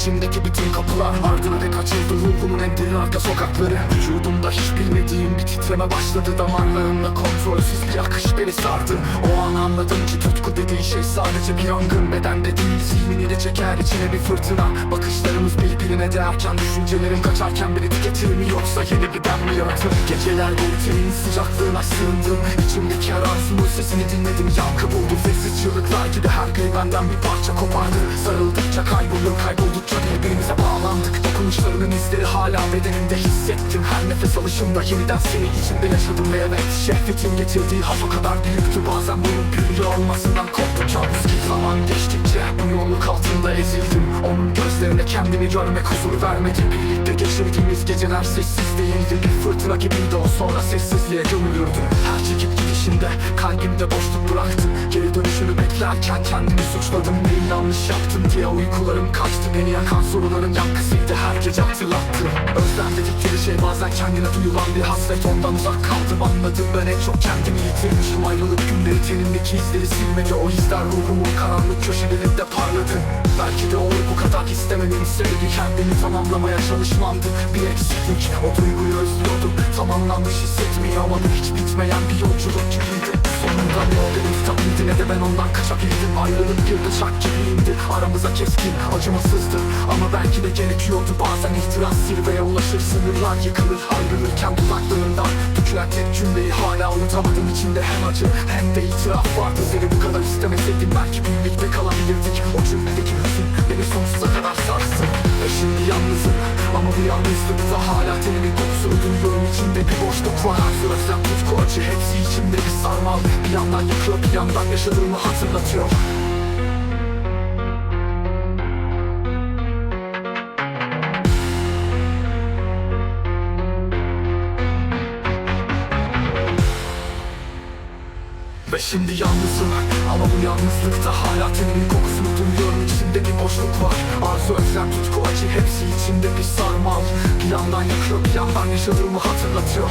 İçimdeki bütün kapılar ardına dek açıldı. Ruhumun en derin arka sokakları. Vücudumda hiç bilmediğim bir titreme başladı. Damarlarımda kontrolsüz bir akış beni sardı. O an anladım ki tutku dediğin şey sadece bir yangın. Bedende değil zihnini de çeker içine bir fırtına. Bakışlarımız birbirine değerken Düşüncelerim kaçarken beni tüketir mi yoksa yeni bir ben mi yaratır? Geceler boyu tenin sıcaklığına sığındım. İçimdeki arazımın sesini dinledim Yankı buldu çığlıklar gibi her gün benden bir parça kopardı. Sarıldıkça kaybolur kayboldukça birbirimize bağlandık. Dokunuşlarının izleri hala bedenimde hissettim. Her nefes alışımda yeniden seni içimde yaşadım ve evet Şehvetin getirdiği haz o kadar büyüktü. Bazen bunun büyülü olmasından korktum Kabus gibi zaman geçtikçe bu yolluk altında ezildim. Onun gözlerine kendimi görmek huzur vermedi. Birlikte geçirdiğimiz geceler sessiz değildi Bir fırtına gibiydi o sonra sessizliğe gömülürdü. Her çekip gidişinde kalbimde boşluk bıraktı. Geri dönüşünü beklerken kendimi suçladım. Neyi yanlış yaptım diye uykularım kaçtı. Beni yakan soruların yankısıydı. Her gece hatırlattı Özlem dedikleri şey bazen kendine duyulan bir hasret. Ondan uzak kaldım. Anladım ben en çok kendimi yitirmişim. Ayrılık günleri tenimdeki izleri silmedi. O izler ruhumun karanlık köşelerinde parladı Belki de onu bu kadar istememin sebebi kendimi tamamlamaya çalışmamdı. Bir eksiklik. O duyguyu özlüyordum Tamamlanmış hissetmiyor ama hiç bitmeyen bir yolculuk gibiydi. Sonunda ne o benim kitabıydı ne de ben ondan kaçabildim Ayrılık bir bıçak gibiydi. Aramıza keskin acımasızdı. Ama belki de gerekiyordu. Bazen ihtiras zirveye ulaşır Sınırlar yıkılır. Ayrılırken dudaklarından Dökülen tek cümleyi hala unutamadım içinde hem acı hem de itiraf vardı. Seni bu kadar istemeseydim belki birlikte kalabilirdik. O cümledeki hüzün beni sonsuza kadar sarstı yalnızlıkta hala tenimin kokusunu duyuyorum içimde bir boşluk var. Arzu özlem tutku acı hepsi içimde bir sarmal. Bir yandan yıkıyor bir yandan yaşadığımı hatırlatıyor. Ve şimdi yalnızım. Ama bu yalnızlıkta hala tenimin kokusunu duyuyorum. İçimde bir boşluk var. Arzu özlem tutku acı hepsi içimde bir sarmal Bir yandan yakıyor yandan yaşadığımı hatırlatıyor